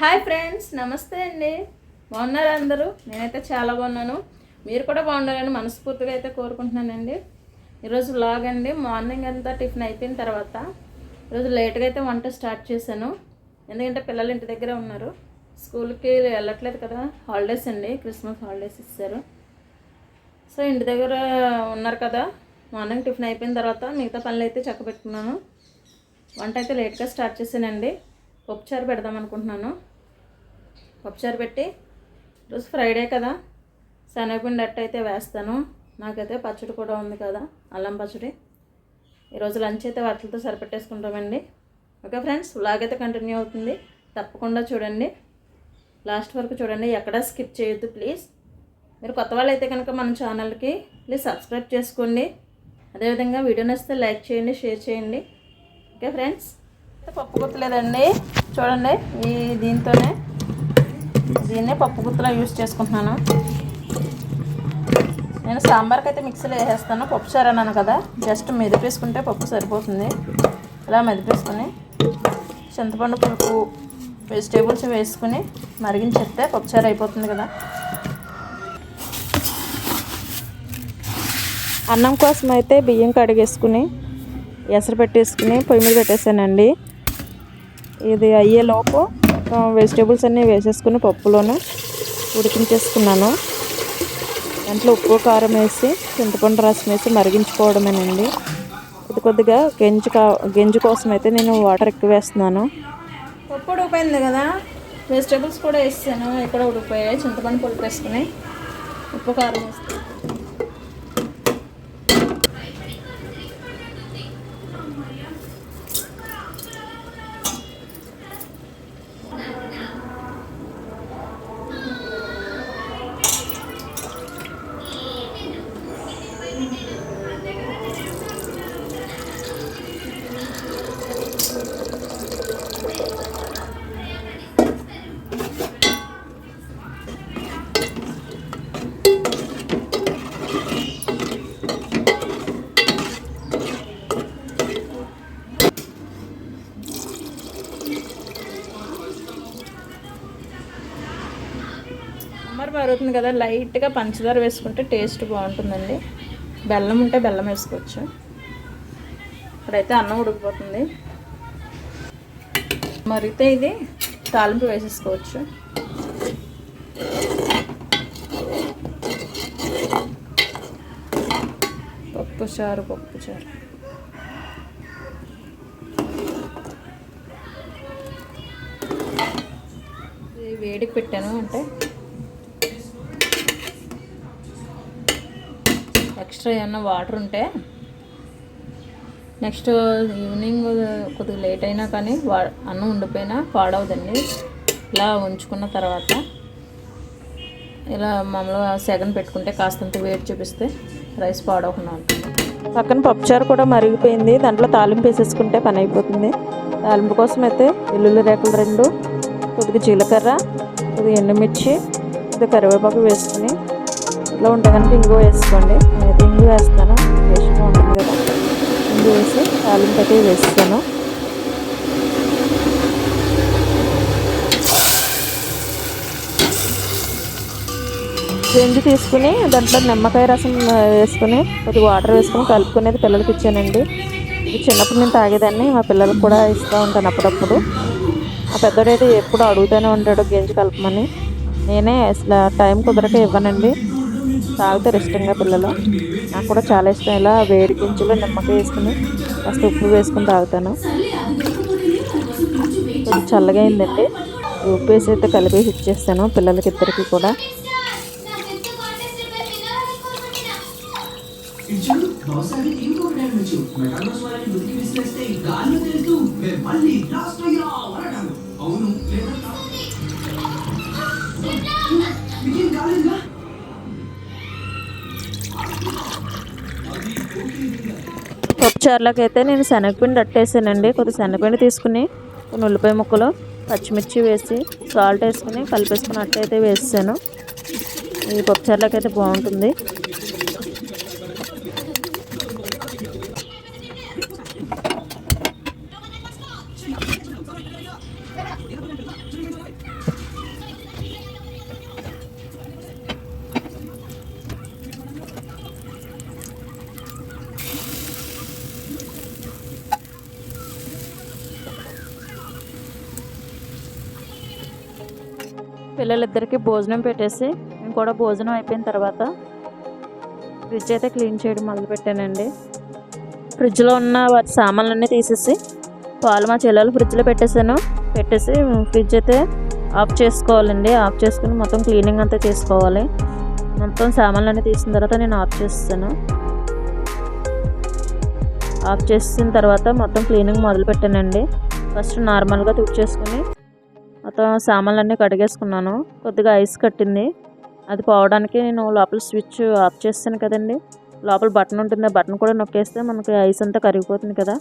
Hi friends నమస్తే అండి. బాగున్నారు అందరూ? నేనైతే చాలా బాగున్నాను. మీరు కూడా బాగున్నారని మనస్ఫూర్తిగా అయితే కోరుకుంటున్నానండి. ఈరోజు లాగ్ అండి. మార్నింగ్ అంతా టిఫిన్ అయిపోయిన తర్వాత ఈరోజు లేట్గా అయితే వంట స్టార్ట్ చేశాను. ఎందుకంటే పిల్లలు ఇంటి దగ్గర ఉన్నారు. స్కూల్కి వెళ్ళట్లేదు కదా. హాలిడేస్ అండి. క్రిస్మస్ హాలిడేస్ ఇస్తారు సో ఇంటి దగ్గర ఉన్నారు కదా. మార్నింగ్ టిఫిన్ అయిపోయిన తర్వాత మిగతా పనులు అయితే చక్కబెట్టుకున్నాను. వంట అయితే లేట్గా స్టార్ట్ చేశానండి. పప్పుచారు పెడదాం అనుకుంటున్నాను. పప్పుచారు పెట్టి. ఈరోజు ఫ్రైడే కదా. శనగపిండి అట్ట అయితే వేస్తాను. నాకైతే పచ్చడి కూడా ఉంది కదా అల్లం పచ్చడి. ఈరోజు లంచ్ అయితే వాటితో సరిపెట్టేసుకుంటామండి. ఓకే ఫ్రెండ్స్ వ్లాగ్ అయితే కంటిన్యూ అవుతుంది. తప్పకుండా చూడండి. లాస్ట్ వరకు చూడండి. ఎక్కడా స్కిప్ చేయొద్దు ప్లీజ్. మీరు కొత్త వాళ్ళు అయితే కనుక మన ఛానల్కి ప్లీజ్ సబ్స్క్రైబ్ చేసుకోండి. అదేవిధంగా వీడియో నచ్చితే లైక్ చేయండి షేర్ చేయండి. Okay friends. పప్పు గుత్తలేదండి చూడండి ఈ దీంతోనే దీన్నే పప్పు గుత్తులో యూస్ చేసుకుంటున్నాను. నేను సాంబార్కి అయితే మిక్సీలో వేసేస్తాను. పప్పు చారు అన్నాను కదా జస్ట్ మెదిపేసుకుంటే పప్పు సరిపోతుంది. ఇలా మెదిపేసుకుని చింతపండు పులుపు వెజిటేబుల్స్ వేసుకుని మరిగించేస్తే పప్పుచారు అయిపోతుంది కదా. అన్నం కోసం అయితే బియ్యం కడిగేసుకుని ఎసరు పెట్టేసుకుని పొయ్యి మీద పెట్టేసానండి ఇది అయ్యేలోపు వెజిటేబుల్స్ అన్నీ వేసేసుకుని పప్పులోనూ ఉడికించేసుకున్నాను. దాంట్లో ఉప్పు కారం వేసి చింతపండు రసం వేసి మరిగించుకోవడమేనండి. కొద్ది కొద్దిగా గెంజు కా గెంజు కోసం అయితే నేను వాటర్ ఎక్కువ వేస్తున్నాను. పప్పు ఉడికిపోయింది కదా వెజిటేబుల్స్ కూడా వేసాను. ఇక్కడ ఉడికిపోయాయి. చింతపండు పులుపు వేసుకుని ఉప్పు కారం వేస్తాను సమ్మర్ కదా లైట్గా పంచదార వేసుకుంటే టేస్ట్ బాగుంటుందండి. బెల్లం ఉంటే బెల్లం వేసుకోవచ్చు. ఇప్పుడైతే అన్నం ఉడికిపోతుంది. మరిగితే ఇది తాలింపు వేసేసుకోవచ్చు. పప్పు చారు పప్పు చారు. వేడికి పెట్టాను అంటే ఎక్స్ట్రా ఏమన్నా వాటర్ ఉంటే నెక్స్ట్ ఈవినింగ్ కొద్దిగా లేట్ అయినా కానీ వా అన్నం ఉండిపోయినా పాడవదండి. ఇలా ఉంచుకున్న తర్వాత ఇలా మామూలుగా సెగన్ పెట్టుకుంటే కాస్తంత వేడి చూపిస్తే రైస్ పాడవకుండా ఉంటుంది. పక్కన పప్పుచారు కూడా మరిగిపోయింది. దాంట్లో తాలింపు వేసేసుకుంటే పని అయిపోతుంది. తాలింపు కోసం అయితే వెల్లుల్లి రేకులు రెండు కొద్దిగా జీలకర్ర కొద్దిగా ఎండుమిర్చి కొద్దిగా కరివేపాకు వేసుకుని ఇట్లా ఉంటే కనుక ఇంగు వేసుకోండి. నేనైతే ఇంగు వేస్తాను. టేస్ట్గా ఉంటుంది కదా. ఇంగు వేసి తాలింపు అయితే వేస్తాను. రెండు తీసుకుని దాంట్లో నిమ్మకాయ రసం వేసుకుని కొద్దిగా వాటర్ వేసుకుని కలుపుకునేది పిల్లలకి ఇచ్చానండి. ఇది చిన్నప్పుడు నేను తాగేదాన్ని మా పిల్లలకు కూడా ఇస్తూ ఉంటాను అప్పుడప్పుడు. ఆ పెద్దోడైతే ఎప్పుడు అడుగుతూనే ఉంటాడు గింజ కలపమని. నేనే అసలు టైం కుదరక ఇవ్వనండి. తాగుతారు ఇష్టంగా పిల్లలు. నాకు కూడా చాలా ఇష్టం ఇలా వేడి గింజలు నిమ్మకాయ వేసుకుని కాస్త ఉప్పు వేసుకుని తాగుతాను. కొంచెం చల్లగా అయిందండి ఉప్పు వేసి అయితే కలిపేసి ఇచ్చేస్తాను పిల్లలకి ఇద్దరికి కూడా. చూడు పప్పుచారులోకి అయితే నేను శనగపిండి అట్టేసానండి. కొద్ది శనగపిండి తీసుకుని కొన్ని ఉల్లిపాయ ముక్కలు పచ్చిమిర్చి వేసి సాల్ట్ వేసుకుని కలిపేసుకుని అట్టయితే వేసాను ఈ పప్పుచారులోకి అయితే బాగుంటుంది. పిల్లలిద్దరికీ భోజనం పెట్టేసి నేను కూడా భోజనం అయిపోయిన తర్వాత ఫ్రిడ్జ్ అయితే క్లీన్ చేయడం మొదలుపెట్టానండి. ఫ్రిడ్జ్లో ఉన్న వాటి సామాన్లన్నీ తీసేసి పాలు మా చెల్లెలు ఫ్రిడ్జ్లో పెట్టేశాను. పెట్టేసి ఫ్రిడ్జ్ అయితే ఆఫ్ చేసుకోవాలండి. ఆఫ్ చేసుకుని మొత్తం క్లీనింగ్ అంతా చేసుకోవాలి. మొత్తం సామాన్లన్నీ తీసిన తర్వాత నేను ఆఫ్ చేస్తాను. ఆఫ్ చేసిన తర్వాత మొత్తం క్లీనింగ్ మొదలు పెట్టానండి ఫస్ట్ నార్మల్గా తుడిచేసుకుని మొత్తం సామాన్లన్నీ కడిగేసుకున్నాను. కొద్దిగా ఐస్ కట్టింది. అది పోవడానికి నేను లోపల స్విచ్ ఆఫ్ చేస్తాను కదండి. లోపల బటన్ ఉంటుంది. ఆ బటన్ కూడా నొక్కేస్తే మనకి ఐస్ అంతా కరిగిపోతుంది కదా.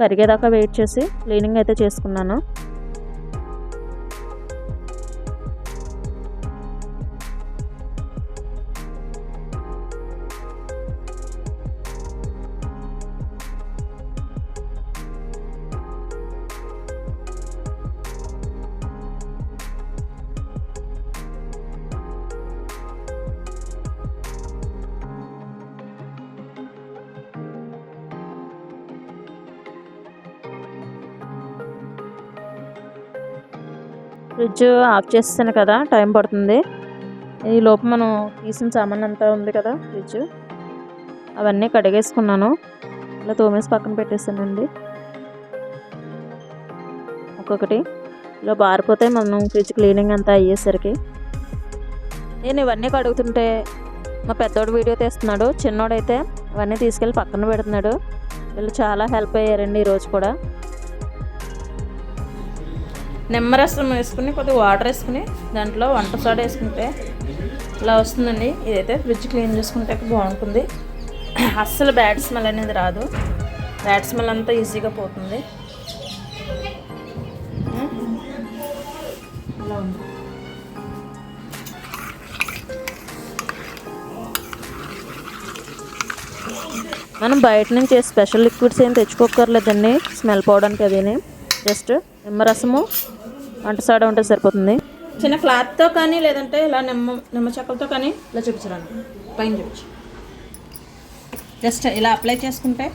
కరిగేదాకా వెయిట్ చేసి క్లీనింగ్ అయితే చేసుకున్నాను. ఫ్రిడ్జ్ ఆఫ్ చేస్తాను కదా టైం పడుతుంది. ఈ లోపు మనం తీసిన సామాన్ అంతా ఉంది కదా ఫ్రిడ్జ్. అవన్నీ కడిగేసుకున్నాను. ఇలా తోమేసి పక్కన పెట్టేసానండి ఒక్కొక్కటి. ఇలా బారిపోతే మనం ఫ్రిడ్జ్ క్లీనింగ్ అంతా అయ్యేసరికి. నేను ఇవన్నీ కడుగుతుంటే మా పెద్దోడు వీడియో తీస్తున్నాడు. చిన్నోడైతే అవన్నీ తీసుకెళ్ళి పక్కన పెడుతున్నాడు. వీళ్ళు చాలా హెల్ప్ అయ్యారండి ఈరోజు కూడా. నిమ్మరసం వేసుకుని కొద్దిగా వాటర్ వేసుకుని దాంట్లో వంట సోడా వేసుకుంటే ఇలా వస్తుందండి. ఇదైతే ఫ్రిడ్జ్ క్లీన్ చేసుకుంటే బాగుంటుంది. అస్సలు బ్యాడ్ స్మెల్ అనేది రాదు. బ్యాడ్ స్మెల్ అంతా ఈజీగా పోతుంది. ఇలా ఉంది. మనం బయట నుంచి స్పెషల్ లిక్విడ్స్ ఏం తెచ్చుకోకర్లేదండి స్మెల్ పోవడానికి అదిని. జస్ట్ నిమ్మరసము వంట సోడా ఉంటే సరిపోతుంది. చిన్న క్లాత్తో కానీ లేదంటే ఇలా నిమ్మ నిమ్మ చెక్కలతో కానీ ఇలా చూపించరాను పైన చూపించు. జస్ట్ ఇలా అప్లై చేసుకుంటే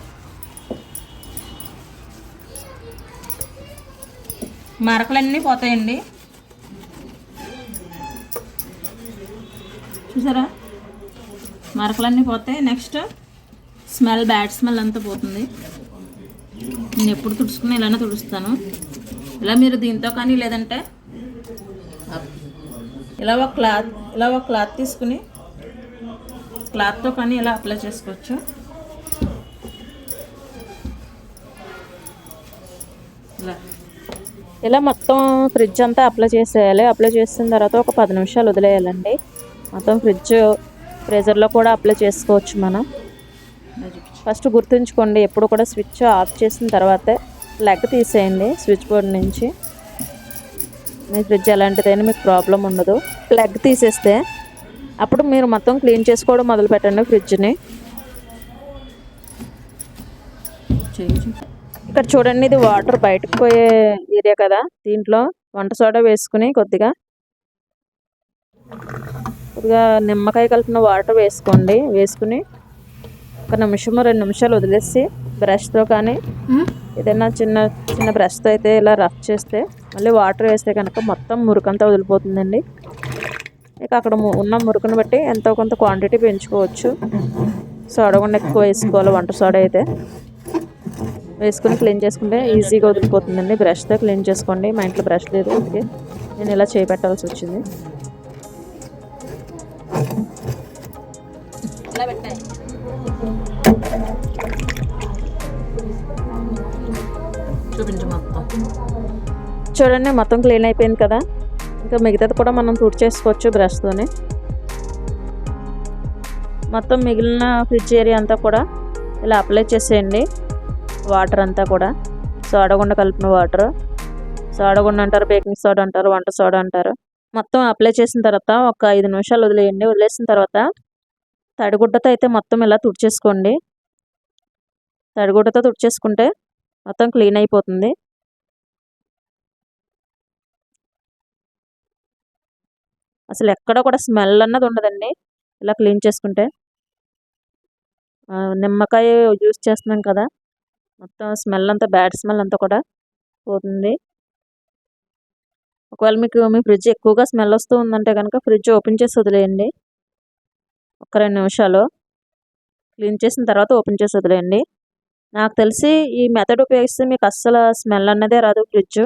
మరకలన్నీ పోతాయండి. చూసారా? మరకలన్నీ పోతాయి నెక్స్ట్ స్మెల్ బ్యాడ్ స్మెల్ అంతా పోతుంది. నేను ఎప్పుడు తుడుచుకున్నా ఇలానే తుడుస్తాను. ఇలా మీరు దీంతో కానీ లేదంటే ఇలా ఒక క్లాత్ ఇలా ఒక క్లాత్ తీసుకుని క్లాత్తో కానీ ఇలా అప్లై చేసుకోవచ్చు. ఇలా. ఇలా మొత్తం ఫ్రిడ్జ్ అంతా అప్లై చేసేయాలి. అప్లై చేసిన తర్వాత ఒక పది నిమిషాలు వదిలేయాలండి. మొత్తం ఫ్రిడ్జ్ ఫ్రీజర్లో కూడా అప్లై చేసుకోవచ్చు మనం. ఫస్ట్ గుర్తుంచుకోండి ఎప్పుడు కూడా స్విచ్ ఆఫ్ చేసిన తర్వాతే ప్లగ్ తీసేయండి స్విచ్ బోర్డ్ నుంచి. మీ ఫ్రిడ్జ్ ఎలాంటిదైనా మీకు ప్రాబ్లం ఉండదు. ప్లగ్ తీసేస్తే అప్పుడు మీరు మొత్తం క్లీన్ చేసుకోవడం మొదలు పెట్టండి ఫ్రిడ్జ్ని. ఇక్కడ చూడండి ఇది వాటర్ బయటకు పోయే ఏరియా కదా. దీంట్లో వంట సోడా వేసుకుని కొద్దిగా కొద్దిగా నిమ్మకాయ కలిపిన వాటర్ వేసుకోండి. వేసుకుని ఒక నిమిషం రెండు నిమిషాలు వదిలేసి బ్రష్తో కానీ ఏదైనా చిన్న చిన్న బ్రష్తో అయితే ఇలా రఫ్ చేస్తే మళ్ళీ వాటర్ వేస్తే కనుక మొత్తం మురికంతా వదిలిపోతుందండి. ఇక అక్కడ ము- ఉన్న మురుకును బట్టి ఎంతో కొంత క్వాంటిటీ పెంచుకోవచ్చు. సోడా కూడా ఎక్కువ వేసుకోవాలి వంట సోడా అయితే. వేసుకుని క్లీన్ చేసుకుంటే ఈజీగా వదిలిపోతుందండి. బ్రష్తో క్లీన్ చేసుకోండి. మా ఇంట్లో బ్రష్ లేదు అందుకే నేను ఇలా చేపెట్టాల్సి వచ్చింది. ఇలా పెట్టాయి. చూపించు మొత్తం. చూడండి మొత్తం క్లీన్ అయిపోయింది కదా. ఇంకా మిగతాది కూడా మనం పూర్తి చేసుకోవచ్చు బ్రష్తోనే మొత్తం మిగిలిన ఫ్రిడ్జ్ ఏరియా అంతా కూడా ఇలా అప్లై చేసేయండి. వాటర్ అంతా కూడా. సోడగుండ కలిపిన వాటర్ సోడగుండ అంటారు బేకింగ్ సోడా అంటారు వంట సోడా అంటారు. మొత్తం అప్లై చేసిన తర్వాత ఒక ఐదు నిమిషాలు వదిలేయండి. వదిలేసిన తర్వాత తడిగుడ్డతో అయితే మొత్తం ఇలా తుడిచేసుకోండి. తడిగుడ్డతో తుడిచేసుకుంటే మొత్తం క్లీన్ అయిపోతుంది. అసలు ఎక్కడ కూడా స్మెల్ అన్నది ఉండదండి. ఇలా క్లీన్ చేసుకుంటే. నిమ్మకాయ యూస్ చేస్తున్నాం కదా. మొత్తం స్మెల్ అంతా బ్యాడ్ స్మెల్ అంతా కూడా పోతుంది. ఒకవేళ మీకు మీ ఫ్రిడ్జ్ ఎక్కువగా స్మెల్ వస్తూ ఉందంటే కనుక ఫ్రిడ్జ్ ఓపెన్ చేసి వదిలేయండి. ఒక రెండు నిమిషాలు. క్లీన్ చేసిన తర్వాత ఓపెన్ చేసి వదిలేయండి. నాకు తెలిసి ఈ మెథడ్ ఉపయోగిస్తే మీకు అస్సలు స్మెల్ అన్నదే రాదు ఫ్రిడ్జ్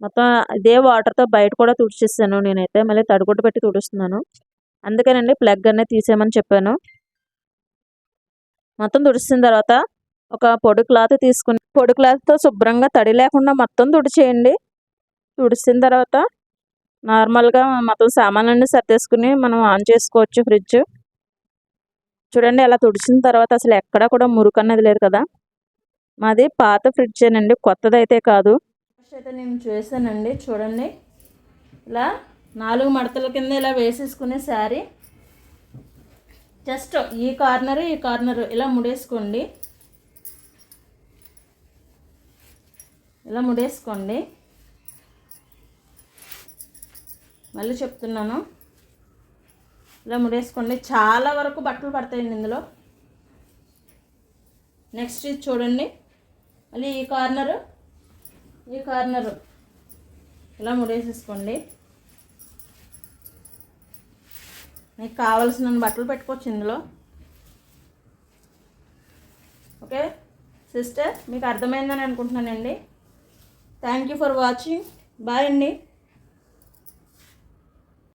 మొత్తం ఇదే వాటర్తో బయట కూడా తుడిచేసాను నేనైతే. మళ్ళీ తడిగుడ్డ పెట్టి తుడుస్తున్నాను. అందుకేనండి ప్లగ్ అనేది తీసేయమని చెప్పాను. మొత్తం తుడిచిన తర్వాత ఒక పొడి క్లాత్ తీసుకుని పొడి క్లాత్తో శుభ్రంగా తడి లేకుండా మొత్తం తుడిచేయండి. తుడిచిన తర్వాత నార్మల్గా మొత్తం సామాన్లన్నీ సర్దేసుకుని మనం ఆన్ చేసుకోవచ్చు ఫ్రిడ్జ్ చూడండి అలా తుడిచిన తర్వాత అసలు ఎక్కడ కూడా మురుకు అన్నది లేదు కదా. మాది పాత ఫ్రిడ్జ్ అండి కొత్తది అయితే కాదు. ఫస్ట్ అయితే నేను చేశానండి చూడండి. ఇలా నాలుగు మడతల కింద ఇలా వేసేసుకునే శారీ. జస్ట్ ఈ కార్నర్ ఈ కార్నర్ ఇలా ముడేసుకోండి. ఇలా ముడేసుకోండి. మళ్ళీ చెప్తున్నాను. ఇలా ముడేసుకోండి. చాలా వరకు బట్టలు పడతాయండి ఇందులో. నెక్స్ట్ ఇది చూడండి. మళ్ళీ ఈ కార్నరు. ఈ కార్నరు. ఇలా ముడేసేసుకోండి. మీకు కావాల్సిన బట్టలు పెట్టుకోవచ్చు ఇందులో. ఓకే? సిస్టర్ మీకు అర్థమైందని అనుకుంటున్నానండి. Thank you for watching bye అండి.